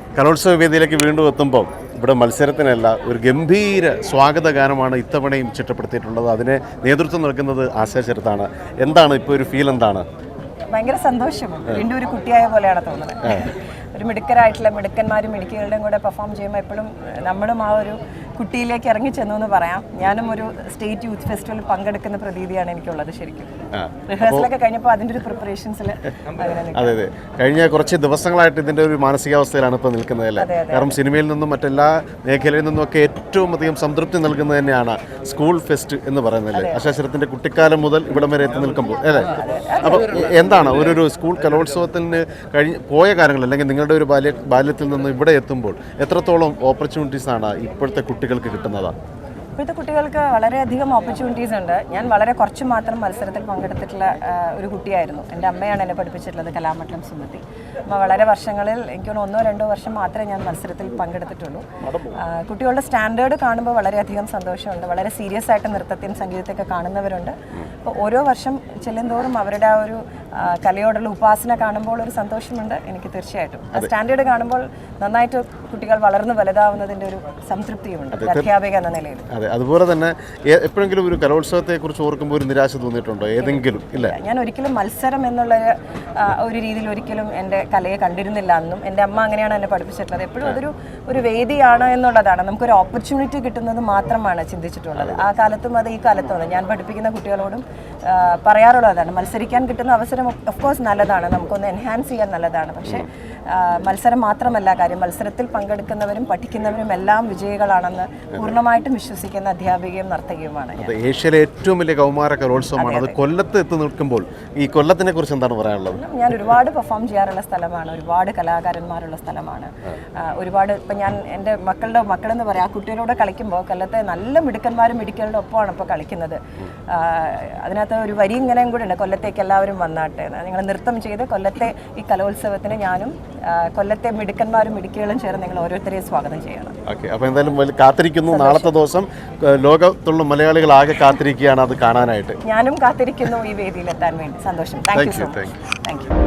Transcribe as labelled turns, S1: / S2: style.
S1: കലോത്സവ വേദിയിലേക്ക് വീണ്ടും എത്തുമ്പോൾ ഇവിടെ മത്സരത്തിനല്ല ഒരു ഗംഭീര സ്വാഗത ഗാനമാണ് ഇത്തവണയും ചിട്ടപ്പെടുത്തിയിട്ടുള്ളത്. അതിനെ നേതൃത്വം നൽകുന്നത് ആശാചരത്താണ് എന്താണ് ഇപ്പോൾ ഒരു ഫീൽ എന്താണ്?
S2: ഭയങ്കര സന്തോഷം വീണ്ടും ഒരു കുട്ടിയായ പോലെയാണ് തോന്നുന്നത്. ഒരു മിടുക്കരായിട്ടുള്ള മിടുക്കന്മാരും മിടുക്കികളുടെയും കൂടെ പെർഫോം ചെയ്യുമ്പോൾ എപ്പോഴും നമ്മളും ആ ഒരു കുട്ടിയിലേക്ക് ഇറങ്ങി ചെന്നു എന്ന് പറയാം. ഞാനും ഒരു സ്റ്റേറ്റ് യൂത്ത് ഫെസ്റ്റിവലിൽ പങ്കെടുക്കുന്ന പ്രതീതിയാണ് എനിക്കുള്ളത് ശരിക്കും. റിഹേഴ്സലൊക്കെ കഴിഞ്ഞപ്പോൾ അതിന്റെ ഒരു പ്രിപ്പറേഷൻസിൽ
S1: അതെ അതെ. കഴിഞ്ഞ കുറച്ച് ദിവസങ്ങളായിട്ട് ഇതിന്റെ ഒരു മാനസികാവസ്ഥയിലാണ് ഇപ്പോൾ നിൽക്കുന്നത് അല്ലേ. കാരണം സിനിമയിൽ നിന്നും മറ്റെല്ലാ മേഖലയിൽ നിന്നും ഒക്കെ ഏറ്റവും അധികം സംതൃപ്തി നൽകുന്നത് തന്നെയാണ് സ്കൂൾ ഫെസ്റ്റ് എന്ന് പറയുന്നത് അശാശ്വരത്തിന്റെ കുട്ടിക്കാലം മുതൽ ഇവിടം വരെ എത്തി നിൽക്കുമ്പോൾ അല്ലേ? അപ്പോൾ എന്താണ് ഒരു സ്കൂൾ കലോത്സവത്തിന് കഴിഞ്ഞ് പോയ കാര്യങ്ങൾ അല്ലെങ്കിൽ നിങ്ങളുടെ ഒരു ബാല്യ ബാല്യത്തിൽ നിന്ന് ഇവിടെ എത്തുമ്പോൾ എത്രത്തോളം ഓപ്പർച്യൂണിറ്റീസ് ആണ് ഇപ്പോഴത്തെ കുട്ടികൾക്ക് കിട്ടുന്നത്?
S2: ഇപ്പോഴത്തെ കുട്ടികൾക്ക് വളരെയധികം ഓപ്പർച്യൂണിറ്റീസ് ഉണ്ട്. ഞാൻ വളരെ കുറച്ച് മാത്രം മത്സരത്തിൽ പങ്കെടുത്തിട്ടുള്ള ഒരു കുട്ടിയായിരുന്നു. എന്റെ അമ്മയാണ് എന്നെ പഠിപ്പിച്ചിട്ടുള്ളത് കലാമണ്ഡലം സുമതി. അപ്പോൾ വളരെ വർഷങ്ങളിൽ എനിക്ക് ഒന്നോ രണ്ടോ വർഷം മാത്രമേ ഞാൻ മത്സരത്തിൽ പങ്കെടുത്തിട്ടുള്ളൂ. കുട്ടികളുടെ സ്റ്റാൻഡേർഡ് കാണുമ്പോൾ വളരെയധികം സന്തോഷമുണ്ട്. വളരെ സീരിയസ് ആയിട്ട് നൃത്തത്തെയും സംഗീതത്തെയൊക്കെ കാണുന്നവരുണ്ട്. അപ്പോൾ ഓരോ വർഷം ചെല്ലുന്തോറും അവരുടെ ആ ഒരു കലയോടുള്ള ഉപാസന കാണുമ്പോൾ ഒരു സന്തോഷമുണ്ട്. എനിക്ക് തീർച്ചയായിട്ടും. ആ സ്റ്റാൻഡേർഡ് കാണുമ്പോൾ നന്നായിട്ട് കുട്ടികൾ വളർന്നു വലുതാവുന്നതിന്റെ ഒരു സംതൃപ്തിയുമുണ്ട്. അധ്യാപിക എന്ന നിലയിൽ.
S1: അതെ അതുപോലെ തന്നെ എപ്പോഴെങ്കിലും ഒരു കലോത്സവത്തെ കുറിച്ച് ഓർക്കുമ്പോൾ ഒരു നിരാശ തോന്നിയിട്ടുണ്ടോ? ഏതെങ്കിലും? ഇല്ല.
S2: ഞാൻ ഒരിക്കലും മത്സരം എന്നുള്ള ഒരു, രീതിയിൽ ഒരിക്കലും എന്റെ കലയെ കണ്ടിരുന്നില്ല എന്നും എന്റെ അമ്മ അങ്ങനെയാണ് എന്നെ പഠിപ്പിച്ചിട്ടുള്ളത്. എപ്പോഴും അതൊരു ഒരു വേദിയാണ് എന്നുള്ളതാണ്. നമുക്കൊരു ഓപ്പർച്യൂണിറ്റി കിട്ടുന്നത് മാത്രമാണ് ചിന്തിച്ചിട്ടുള്ളത്. ആ കാലത്തും അത് ഈ കാലത്തും അത് ഞാൻ പഠിപ്പിക്കുന്ന കുട്ടികളോടും പറയാറുള്ളതാണ്. മത്സരിക്കാൻ കിട്ടുന്ന അവസരം ഓഫ് കോഴ്സ് നല്ലതാണ്. നമുക്കൊന്ന് എൻഹാൻസ് ചെയ്യാൻ നല്ലതാണ്. പക്ഷേ മത്സരം മാത്രമല്ല കാര്യം മത്സരത്തിൽ പങ്കെടുക്കുന്നവരും പഠിക്കുന്നവരും എല്ലാം വിജയികളാണെന്ന് പൂർണമായിട്ടും വിശ്വസിക്കുന്ന അധ്യാപികയും നർത്തകിയുമാണ്
S1: ഏഷ്യയിലെ ഏറ്റവും വലിയ കൗമാര കലോത്സവമാണ്. അത് കൊല്ലത്ത് എത്തി നിൽക്കുമ്പോൾ ഈ കൊല്ലത്തിനെ കുറിച്ച് എന്താണ് പറയാനുള്ളത്?
S2: ഞാൻ ഒരുപാട് പെർഫോം ചെയ്യാറുള്ള സ്ഥലമാണ് ഒരുപാട് കലാകാരന്മാരുള്ള സ്ഥലമാണ്. ഒരുപാട് ഇപ്പം ഞാൻ എന്റെ മക്കളുടെ മക്കളെന്ന് പറയാം ആ കുട്ടികളോട് കളിക്കുമ്പോൾ കൊല്ലത്തെ നല്ല മിടുക്കന്മാരും മിടുക്കലുടെ ഒപ്പമാണ് ഇപ്പോൾ കളിക്കുന്നത്. അതിനകത്ത് ഒരു വരി ഇങ്ങനെയും കൂടെ ഉണ്ട് കൊല്ലത്തേക്ക് എല്ലാവരും വന്നാട്ടെ നിങ്ങൾ നൃത്തം ചെയ്ത് കൊല്ലത്തെ ഈ കലോത്സവത്തിന് ഞാനും കൊല്ലത്തെ മിടുക്കന്മാരും മിടുക്കികളും ചേർന്ന് നിങ്ങൾ ഓരോരുത്തരെയും സ്വാഗതം ചെയ്യണം.
S1: ഓക്കെ അപ്പോൾ എന്തായാലും കാത്തിരിക്കുന്നു. നാളത്തെ ദിവസം ലോകത്തുള്ള മലയാളികൾ ആകെ കാത്തിരിക്കുകയാണ് അത് കാണാനായിട്ട്.
S2: ഞാനും കാത്തിരിക്കുന്നു ഈ വേദിയിലെത്താൻ വേണ്ടി. സന്തോഷം. Thank you so much thank you